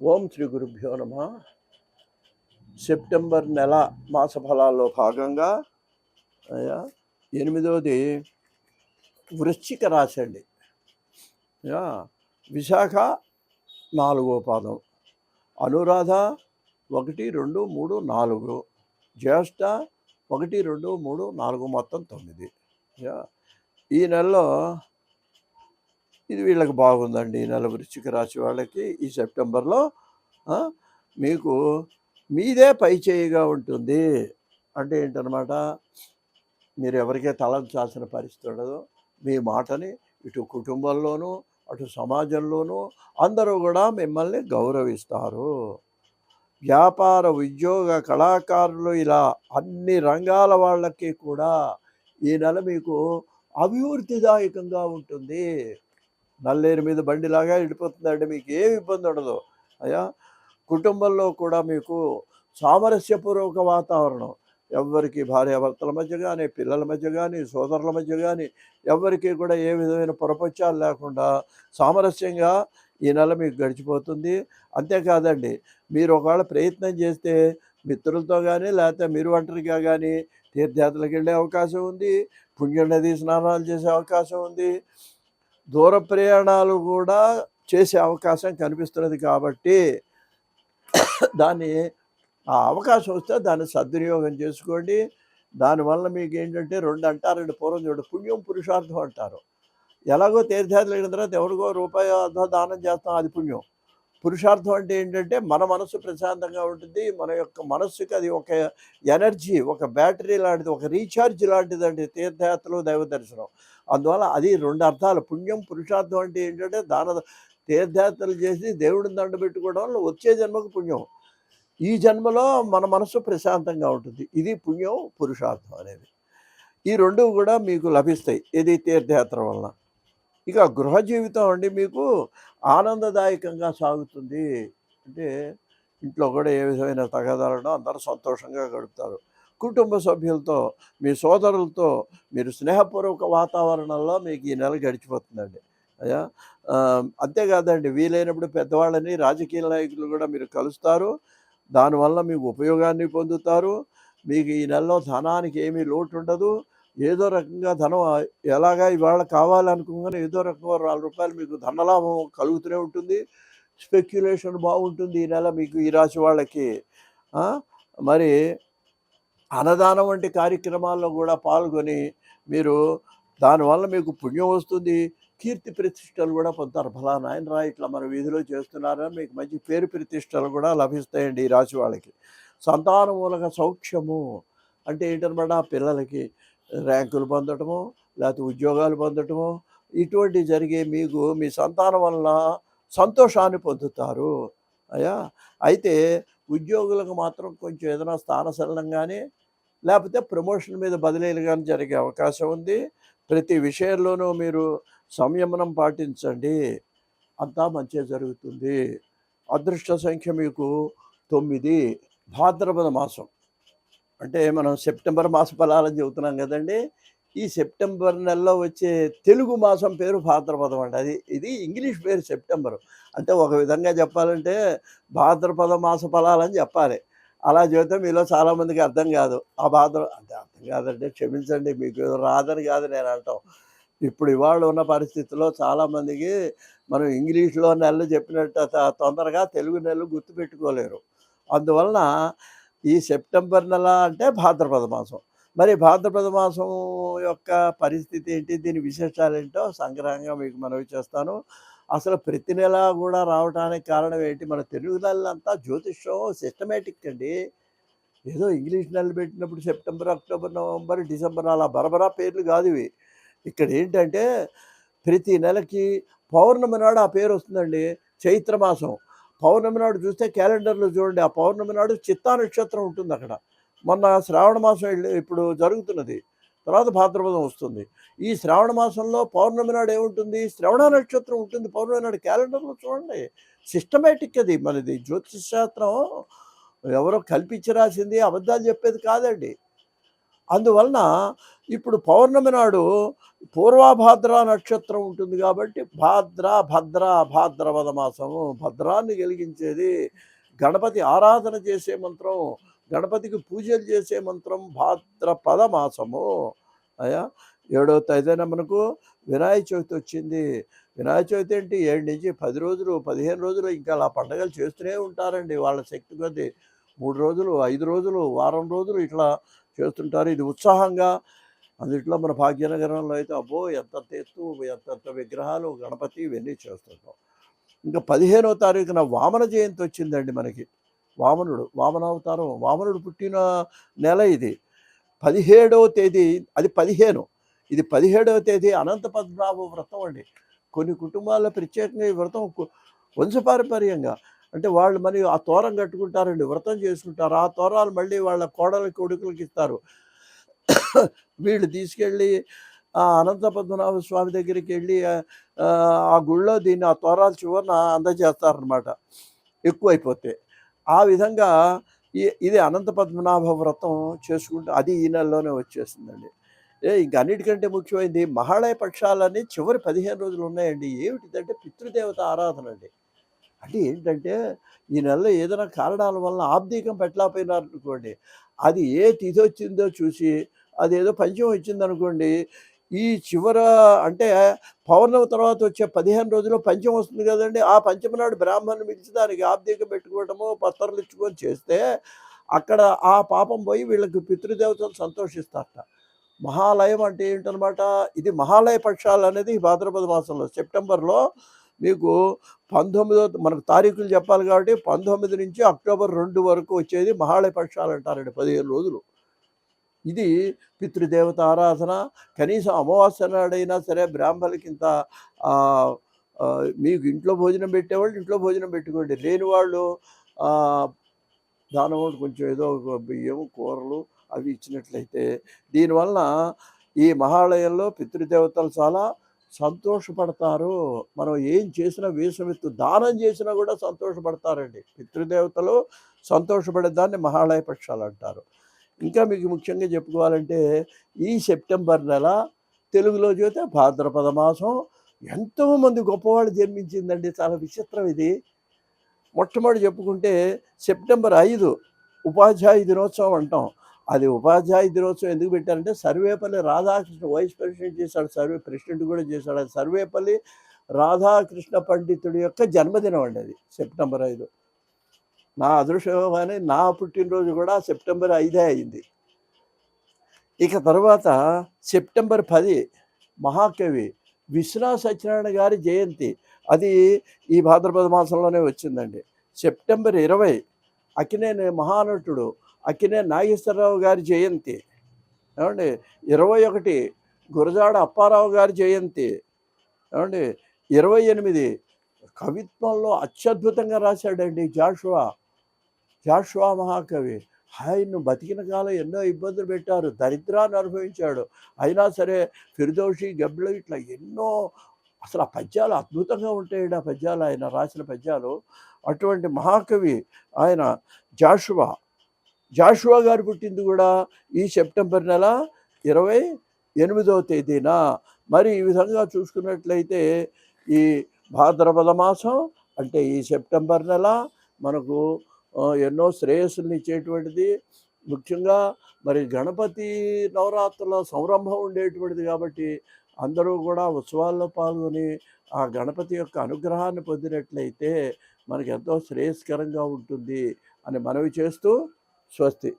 ఓం శ్రీ గురుభ్యో నమ. సెప్టెంబర్ నెల మాస ఫలాల్లో భాగంగా ఎనిమిదవది వృశ్చిక రాశి అండి. విశాఖ నాలుగో పాదం అనురాధ ఒకటి రెండు మూడు నాలుగు జ్యేష్ఠ ఒకటి రెండు మూడు నాలుగు మొత్తం తొమ్మిది. యా, ఈ నెలలో ఇది వీళ్ళకి బాగుందండి. ఈ నెల వృశ్చిక రాశి వాళ్ళకి ఈ సెప్టెంబర్లో మీకు మీదే పై చేయిగా ఉంటుంది. అంటే ఏంటనమాట మీరు ఎవరికే తలంచాల్సిన పరిస్థితి ఉండదు. మీ మాటని ఇటు కుటుంబంలోనూ అటు సమాజంలోనూ అందరూ కూడా మిమ్మల్ని గౌరవిస్తారు. వ్యాపార ఉద్యోగ కళాకారులు ఇలా అన్ని రంగాల వాళ్ళకి కూడా ఈ నెల మీకు అభివృద్ధిదాయకంగా ఉంటుంది. నల్లేరు మీద బండిలాగా వెళ్ళిపోతుందంటే మీకు ఏమి ఇబ్బంది ఉండదు. అయ్యా కుటుంబంలో కూడా మీకు సామరస్యపూర్వక వాతావరణం. ఎవరికి భార్యాభర్తల మధ్య కానీ పిల్లల మధ్య కానీ సోదరుల మధ్య కానీ ఎవరికి కూడా ఏ విధమైన పొరపచ్చాలు లేకుండా సామరస్యంగా ఈ నెల మీకు గడిచిపోతుంది. అంతేకాదండి మీరు ఒకవేళ ప్రయత్నం చేస్తే మిత్రులతో కానీ లేకపోతే మీరు ఒంటరిగా కానీ తీర్థయాత్రలకు వెళ్ళే అవకాశం ఉంది పుణ్యనది స్నానాలు చేసే అవకాశం ఉంది. దూర ప్రయాణాలు కూడా చేసే అవకాశం కనిపిస్తున్నది కాబట్టి దాన్ని ఆ అవకాశం వస్తే దాన్ని సద్వినియోగం చేసుకోండి. దానివల్ల మీకు ఏంటంటే రెండు అంటారండి పూర్వం చూడు పుణ్యం పురుషార్థం అంటారు. ఎలాగో తీర్థయాత్ర అయిన తర్వాత ఎవరికో రూపాయి దానం చేస్తాం అది పుణ్యం. పురుషార్థం అంటే ఏంటంటే మన మనసు ప్రశాంతంగా ఉంటుంది మన యొక్క మనస్సుకి అది ఒక ఎనర్జీ ఒక బ్యాటరీ లాంటిది ఒక రీఛార్జ్ లాంటిది అంటే తీర్థయాత్రలు దైవ దర్శనం. అందువల్ల అది రెండు అర్థాలు పుణ్యం పురుషార్థం అంటే ఏంటంటే దాన తీర్థయాత్రలు చేసి దేవుడిని దండ పెట్టుకోవడం వల్ల వచ్చే జన్మకు పుణ్యం. ఈ జన్మలో మన మనసు ప్రశాంతంగా ఉంటుంది. ఇది పుణ్యం పురుషార్థం అనేది. ఈ రెండు కూడా మీకు లభిస్తాయి. ఇది తీర్థయాత్ర వలన. ఇక గృహ జీవితం అండి మీకు ఆనందదాయకంగా సాగుతుంది. అంటే ఇంట్లో కూడా ఏ విధమైన తగదాలను అందరూ సంతోషంగా గడుపుతారు. కుటుంబ సభ్యులతో మీ సోదరులతో మీరు స్నేహపూర్వక వాతావరణంలో మీకు ఈ నెల గడిచిపోతుందండి. అయ్యా అంతేకాదండి వీలైనప్పుడు పెద్దవాళ్ళని రాజకీయ నాయకులు కూడా మీరు కలుస్తారు. దానివల్ల మీకు ఉపయోగాన్ని పొందుతారు. మీకు ఈ నెలలో ధనానికి ఏమీ లోటు ఉండదు. ఏదో రకంగా ధనం ఎలాగా ఇవాళ కావాలనుకోగానే ఏదో రకంగా నాలుగు రూపాయలు మీకు ధనలాభం కలుగుతూనే ఉంటుంది. స్పెక్యులేషన్ బాగుంటుంది ఈ నెల మీకు ఈ రాశి వాళ్ళకి. మరి అన్నదానం వంటి కార్యక్రమాల్లో కూడా పాల్గొని మీరు దానివల్ల మీకు పుణ్యం వస్తుంది. కీర్తి ప్రతిష్టలు కూడా పొందుతారు. ఫలానా ఆయన రా ఇట్లా మన వీధిలో చేస్తున్నారని మీకు మంచి పేరు ప్రతిష్టలు కూడా లభిస్తాయండి ఈ రాశి వాళ్ళకి. సంతాన మూలక సౌఖ్యము అంటే ఏంటనమాట? పిల్లలకి ర్యాంకులు పొందటము లేకపోతే ఉద్యోగాలు పొందటము ఇటువంటి జరిగే మీకు మీ సంతానం వలన సంతోషాన్ని పొందుతారు. అయ్యా? అయితే ఉద్యోగులకు మాత్రం కొంచెం ఏదైనా స్థానశలనం కానీ లేకపోతే ప్రమోషన్ మీద బదిలీలు కానీ జరిగే అవకాశం ఉంది. ప్రతి విషయంలోనూ మీరు సంయమనం పాటించండి. అంతా మంచిగా జరుగుతుంది. అదృష్ట సంఖ్య మీకు తొమ్మిది భాద్రపద మాసం. అంటే మనం సెప్టెంబర్ మాస ఫలాలని చెబుతున్నాం కదండి. ఈ సెప్టెంబర్ నెలలో వచ్చే తెలుగు మాసం పేరు భాద్రపదం అండి. అది ఇది ఇంగ్లీష్ పేరు సెప్టెంబర్. అంటే ఒక విధంగా చెప్పాలంటే భాద్రపద మాస ఫలాలని చెప్పాలి. అలా చెబితే మీలో చాలామందికి అర్థం కాదు. ఆ భాద్ర అంటే అర్థం కాదంటే క్షమించండి మీకు రాదని కాదు నేను అంటాం. ఇప్పుడు ఇవాళ ఉన్న పరిస్థితుల్లో చాలామందికి మనం ఇంగ్లీష్లో నెలలు చెప్పినట్టు తొందరగా తెలుగు నెలలు గుర్తుపెట్టుకోలేరు. అందువలన ఈ సెప్టెంబర్ నెల అంటే భాద్రపద మాసం. మరి భాద్రపద మాసం యొక్క పరిస్థితి ఏంటి? దీని విశేషాలు ఏంటో సంగ్రహంగా మీకు మనవి చేస్తాను. అసలు ప్రతి నెల కూడా రావడానికి కారణం ఏంటి? మన తెలుగు నెలలంతా జ్యోతిష్యం సిస్టమేటిక్ అండి. ఏదో ఇంగ్లీష్ నెలలు పెట్టినప్పుడు సెప్టెంబర్ అక్టోబర్ నవంబర్ డిసెంబర్ అలా బరబరా పేర్లు కాదు ఇవి. ఇక్కడ ఏంటంటే ప్రతి నెలకి పౌర్ణమి నాడు ఆ పేరు వస్తుందండి. చైత్రమాసం పౌర్ణమి నాడు చూస్తే క్యాలెండర్లో చూడండి ఆ పౌర్ణమి నాడు చిత్తా నక్షత్రం ఉంటుంది అక్కడ. మొన్న శ్రావణ మాసం ఇప్పుడు జరుగుతున్నది. తర్వాత భాద్రపదం వస్తుంది. ఈ శ్రావణ మాసంలో పౌర్ణమి నాడు ఏముంటుంది? శ్రవణ నక్షత్రం ఉంటుంది. పౌర్ణమి నాడు క్యాలెండర్లో చూడండి. సిస్టమేటిక్ అది మనది. జ్యోతిష్ శాస్త్రం ఎవరో కల్పించి రాసింది అబద్ధాలు చెప్పేది కాదండి. అందువలన ఇప్పుడు పౌర్ణమి నాడు పూర్వభద్ర నక్షత్రం ఉంటుంది కాబట్టి భాద్ర భద్ర భాద్రపద మాసము భద్రాన్ని కలిగించేది గణపతి ఆరాధన చేసే మంత్రం గణపతికి పూజలు చేసే మంత్రం భాద్రపద మాసము. అయ్యా ఏడో తేదీన మనకు వినాయక చవితి వచ్చింది. వినాయక చవితి ఏంటి? ఏడు నుంచి పది రోజులు పదిహేను రోజులు ఇంకా అలా పండగలు చేస్తూనే ఉంటారండి వాళ్ళ శక్తి కొద్దీ. మూడు రోజులు ఐదు రోజులు వారం రోజులు ఇట్లా చేస్తుంటారు. ఇది ఉత్సాహంగా అందుట్లో మన భాగ్యనగరంలో అయితే అబ్బో! ఎంత ఎత్తు ఎంతంత విగ్రహాలు గణపతి ఇవన్నీ చేస్తుంటాం. ఇంకా పదిహేనవ తారీఖున వామన జయంతి వచ్చిందండి మనకి. వామనుడు వామనావతారం వామనుడు పుట్టిన నెల ఇది. పదిహేడవ తేదీ అది పదిహేను. ఇది పదిహేడవ తేదీ అనంత పద్మనాభ వ్రతం అండి. కొన్ని కుటుంబాల్లో ప్రత్యేకంగా ఈ వ్రతం కు- వంశపారంపర్యంగా అంటే వాళ్ళు మరి ఆ తోరం కట్టుకుంటారండి వ్రతం చేసుకుంటారు. ఆ తోరాలు మళ్ళీ వాళ్ళ కోడల కొడుకులకి ఇస్తారు. వీళ్ళు తీసుకెళ్ళి ఆ అనంత పద్మనాభ స్వామి దగ్గరికి వెళ్ళి ఆ, గుళ్ళో దీన్ని ఆ తోరాలు చివరన అందజేస్తారనమాట ఎక్కువైపోతే. ఆ విధంగా ఇది అనంత పద్మనాభ వ్రతం చేసుకుంటూ అది ఈ నెలలోనే వచ్చేసిందండి. ఏ ఇంక అన్నిటికంటే ముఖ్యమైనది మహాళయ పక్షాలని చివరి పదిహేను రోజులు ఉన్నాయండి. ఏమిటిదంటే పితృదేవత ఆరాధన అండి. అంటే ఏంటంటే ఈ నెలలో ఏదైనా కారణాల వల్ల ఆబ్దీకం పెట్టలేకపోయినారు అనుకోండి అది ఏ తిథి వచ్చిందో చూసి అదేదో పంచం వచ్చిందనుకోండి ఈ చివర అంటే పౌర్ణమి తర్వాత వచ్చే పదిహేను రోజుల్లో పంచం వస్తుంది కదండి. ఆ పంచమ నాడు బ్రాహ్మణుని పిలిచి దానికి ఆబ్దీకం పెట్టుకోవటము పత్రాలు ఇచ్చుకొని చేస్తే అక్కడ ఆ పాపం పోయి వీళ్ళకి పితృదేవతలు సంతోషిస్తారట. మహాలయం అంటే ఏంటనమాట ఇది మహాలయ పక్షాలు అనేది భాద్రపద మాసంలో సెప్టెంబర్లో మీకు పంతొమ్మిదో మనకు తారీఖులు చెప్పాలి కాబట్టి పంతొమ్మిది నుంచి అక్టోబర్ రెండు వరకు వచ్చేది మహాలయ పక్షాలు అంటారండి పదిహేను రోజులు. ఇది పితృదేవత ఆరాధన. కనీసం అమావాస్య నాడైనా సరే బ్రాహ్మణులకింత మీకు ఇంట్లో భోజనం పెట్టేవాళ్ళు ఇంట్లో భోజనం పెట్టుకోండి. లేని వాళ్ళు దానం కొంచెం ఏదో ఒక బియ్యం కూరలు అవి ఇచ్చినట్లయితే దీనివలన ఈ మహాలయంలో పితృదేవతలు చాలా సంతోషపడతారు మనం ఏం చేసినా వేసమెత్తు దానం చేసినా కూడా సంతోషపడతారండి. పితృదేవతలు సంతోషపడే దాన్ని మహాలయ పక్షాలు అంటారు. ఇంకా మీకు ముఖ్యంగా చెప్పుకోవాలంటే ఈ సెప్టెంబర్ నెల తెలుగులో చూస్తే భాద్రపద మాసం ఎంతోమంది గొప్పవాళ్ళు జన్మించిందండి. చాలా విచిత్రం ఇది. మొట్టమొదటి చెప్పుకుంటే సెప్టెంబర్ ఐదు ఉపాధ్యాయ దినోత్సవం అంటాం. అది ఉపాధ్యాయ దినోత్సవం ఎందుకు పెట్టారంటే సర్వేపల్లి రాధాకృష్ణ వైస్ ప్రెసిడెంట్ చేశాడు సర్వే ప్రెసిడెంట్ కూడా చేశాడు. అది సర్వేపల్లి రాధాకృష్ణ పండితుడి యొక్క జన్మదినం అండి అది సెప్టెంబర్ ఐదు. నా అదృష్టంగానే నా పుట్టినరోజు కూడా సెప్టెంబర్ ఐదే అయింది. ఇక తర్వాత సెప్టెంబర్ పది మహాకవి విశ్వనాథ సత్యనారాయణ గారి జయంతి అది ఈ భాద్రపద మాసంలోనే వచ్చిందండి. సెప్టెంబర్ ఇరవై అకినేని మహానటుడు అక్కినే నాగేశ్వరరావు గారి జయంతి. ఏమండి? ఇరవై ఒకటి గురజాడ అప్పారావు గారి జయంతి. ఏమండి? ఇరవై ఎనిమిది కవిత్వంలో అత్యద్భుతంగా రాశాడండి జాషువా. జాషువా మహాకవి. ఆయన్ను బతికిన కాలం ఎన్నో ఇబ్బందులు పెట్టారు దరిద్రాన్ని అనుభవించాడు. అయినా సరే ఫిర్దోషి గబ్బిలో ఇట్లా ఎన్నో అసలు ఆ పద్యాలు అద్భుతంగా ఉంటాయండి ఆ పద్యాలు. ఆయన రాసిన పద్యాలు. అటువంటి మహాకవి ఆయన జాషువా. జాషువా గారు పుట్టింది కూడా ఈ సెప్టెంబర్ నెల ఇరవై ఎనిమిదవ తేదీన. మరి ఈ విధంగా చూసుకున్నట్లయితే ఈ భాద్రపద మాసం అంటే ఈ సెప్టెంబర్ నెల మనకు ఎన్నో శ్రేయస్సుల్ని ఇచ్చేటువంటిది. ముఖ్యంగా మరి గణపతి నవరాత్రుల సంరంభం ఉండేటువంటిది కాబట్టి అందరూ కూడా ఉత్సవాల్లో పాల్గొని ఆ గణపతి యొక్క అనుగ్రహాన్ని పొందినట్లయితే మనకు ఎంతో శ్రేయస్కరంగా ఉంటుంది అని మనవి చేస్తూ స్వస్తి.